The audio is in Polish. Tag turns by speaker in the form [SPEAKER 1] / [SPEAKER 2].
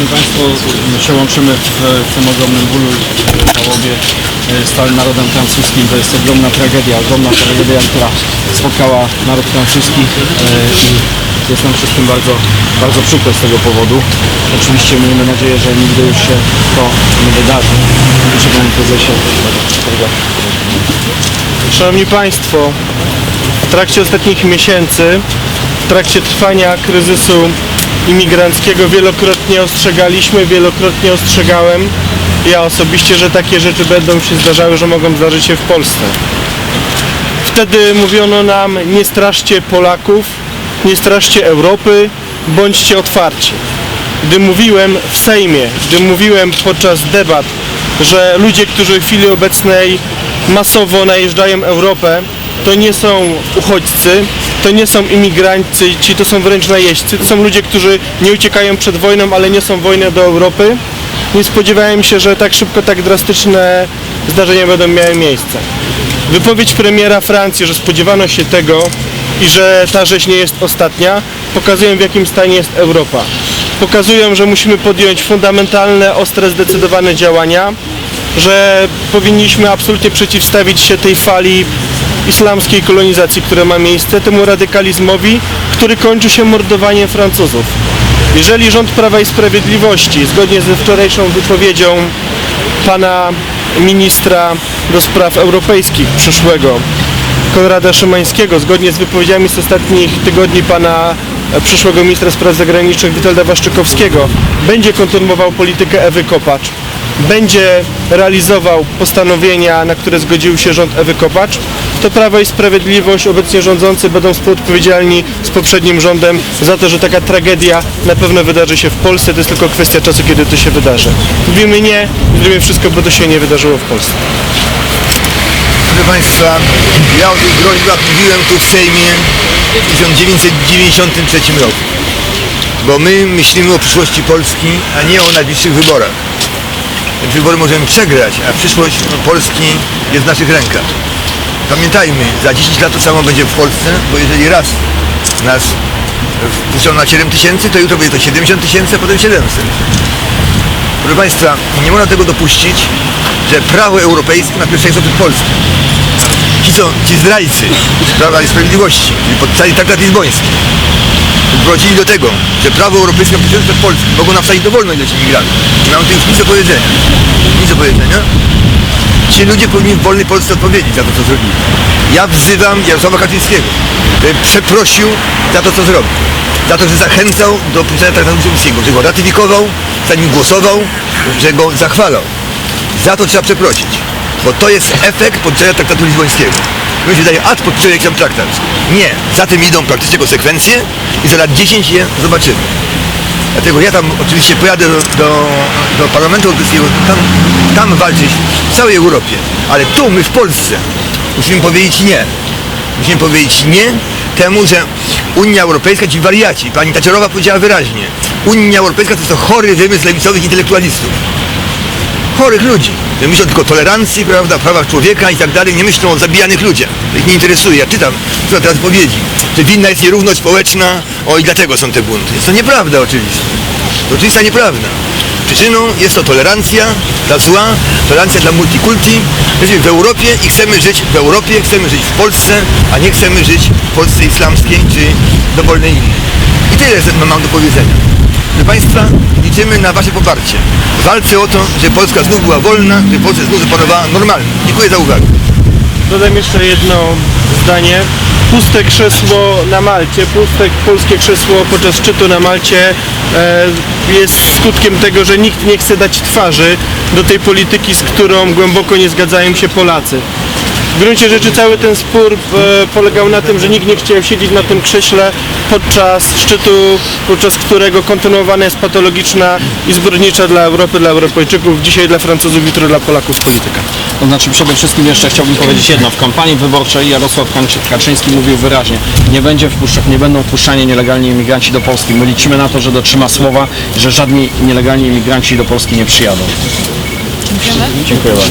[SPEAKER 1] Szanowni Państwo, się łączymy w, tym ogromnym bólu żałobie e, z całym narodem francuskim. To jest ogromna tragedia, ogromna tragedia, która spotkała naród francuski e, i jest nam wszystkim bardzo, bardzo przykro z tego powodu. Oczywiście miejmy nadzieję, że nigdy już się to nie wydarzy. Panie Prezesie.
[SPEAKER 2] Szanowni Państwo, w trakcie ostatnich miesięcy, w trakcie trwania kryzysu imigranckiego wielokrotnie ostrzegaliśmy, wielokrotnie ostrzegałem ja osobiście, że takie rzeczy będą się zdarzały, że mogą zdarzyć się w Polsce. Wtedy mówiono nam, nie straszcie Polaków, nie straszcie Europy, bądźcie otwarci. Gdy mówiłem w Sejmie, gdy mówiłem podczas debat, że ludzie, którzy w chwili obecnej masowo najeżdżają Europę, to nie są uchodźcy, to nie są imigranci, ci to są wręcz najeźdźcy, to są ludzie, którzy nie uciekają przed wojną, ale nie są wojny do Europy. Nie spodziewałem się, że tak szybko, tak drastyczne zdarzenia będą miały miejsce. Wypowiedź premiera Francji, że spodziewano się tego i że ta rzeź nie jest ostatnia, pokazują w jakim stanie jest Europa. Pokazują, że musimy podjąć fundamentalne, ostre, zdecydowane działania, że powinniśmy absolutnie przeciwstawić się tej fali islamskiej kolonizacji, która ma miejsce, temu radykalizmowi, który kończy się mordowaniem Francuzów. Jeżeli rząd Prawa i Sprawiedliwości, zgodnie ze wczorajszą wypowiedzią pana ministra do spraw europejskich przyszłego, Konrada Szymańskiego, zgodnie z wypowiedziami z ostatnich tygodni pana e, przyszłego ministra spraw zagranicznych Witolda Waszczykowskiego, będzie kontynuował politykę Ewy Kopacz, będzie realizował postanowienia, na które zgodził się rząd Ewy Kopacz, to Prawo i Sprawiedliwość, obecnie rządzący, będą współodpowiedzialni z poprzednim rządem za to, że taka tragedia na pewno wydarzy się w Polsce. To jest tylko kwestia czasu, kiedy to się wydarzy. Mówimy nie, zrobimy wszystko, by to się nie wydarzyło w Polsce.
[SPEAKER 3] Proszę Państwa, ja o tych groźbach mówiłem tu w Sejmie w 1993 roku. Bo my myślimy o przyszłości Polski, a nie o najbliższych wyborach. Wybory możemy przegrać, a przyszłość Polski jest w naszych rękach. Pamiętajmy, za 10 lat to samo będzie w Polsce, bo jeżeli raz nas wpuszczą na 7 tysięcy, to jutro będzie to 70 tysięcy, a potem 700. Proszę Państwa, nie można tego dopuścić, że prawo europejskie ma pierwszeństwo przed Polską. Ci co, ci zdrajcy Prawa i Sprawiedliwości, czyli podpisali traktat lizboński, doprowadzili do tego, że prawo europejskie ma pierwszeństwo przed Polską. Mogą nam wsadzić dowolną ilość imigrantów. Nie mam tu już nic do powiedzenia. Nic do powiedzenia. Ci ludzie powinni w wolnej Polsce odpowiedzieć za to, co zrobili. Ja wzywam Jarosława Kaczyńskiego, żeby przeprosił za to, co zrobił. Za to, że zachęcał do podpisania traktatu lizbońskiego, że go ratyfikował, za nim głosował, że go zachwalał. Za to trzeba przeprosić, bo to jest efekt podpisania traktatu lizbońskiego. My się daje, ad podpisuje jakiś tam traktat. Nie, za tym idą praktyczne konsekwencje i za lat 10 je zobaczymy. Dlatego ja tam oczywiście pojadę do, do, do Parlamentu Europejskiego, tam, tam walczyć w całej Europie, ale tu, my w Polsce, musimy powiedzieć nie. Musimy powiedzieć nie temu, że Unia Europejska, ci wariaci, pani Taczerowa powiedziała wyraźnie, Unia Europejska to jest to chory wymysł lewicowych intelektualistów chorych ludzi. że Myślą tylko o tolerancji, prawda, prawach człowieka i tak dalej, nie myślą o zabijanych ludziach. Ich nie interesuje. Ja czytam słucham teraz powiedzi, że winna jest nierówność społeczna, o i dlatego są te bunty. Jest to nieprawda oczywiście. To oczywista nieprawda. Przyczyną jest to tolerancja, ta zła, tolerancja dla multikulti. Jesteśmy w Europie i chcemy żyć w Europie, chcemy żyć w Polsce, a nie chcemy żyć w Polsce islamskiej czy dowolnej innej. I tyle mam do powiedzenia. Proszę Państwa, liczymy na Wasze poparcie. Walce o to, że Polska znów była wolna, że Polska znów zapanowała normalnie. Dziękuję za uwagę.
[SPEAKER 2] Dodam jeszcze jedno zdanie. Puste krzesło na Malcie, puste polskie krzesło podczas szczytu na Malcie e, jest skutkiem tego, że nikt nie chce dać twarzy do tej polityki, z którą głęboko nie zgadzają się Polacy. W gruncie rzeczy cały ten spór e, polegał na tym, że nikt nie chciał siedzieć na tym krześle podczas szczytu, podczas którego kontynuowana jest patologiczna i zbrodnicza dla Europy, dla Europejczyków, dzisiaj dla Francuzów, jutro dla Polaków polityka.
[SPEAKER 1] To znaczy przede wszystkim jeszcze chciałbym powiedzieć jedno. W kampanii wyborczej Jarosław Kaczy- Kaczyński mówił wyraźnie, nie, będzie wpuszcza, nie będą wpuszczani nielegalni imigranci do Polski. My liczymy na to, że dotrzyma słowa, że żadni nielegalni imigranci do Polski nie przyjadą. Dziękuję bardzo.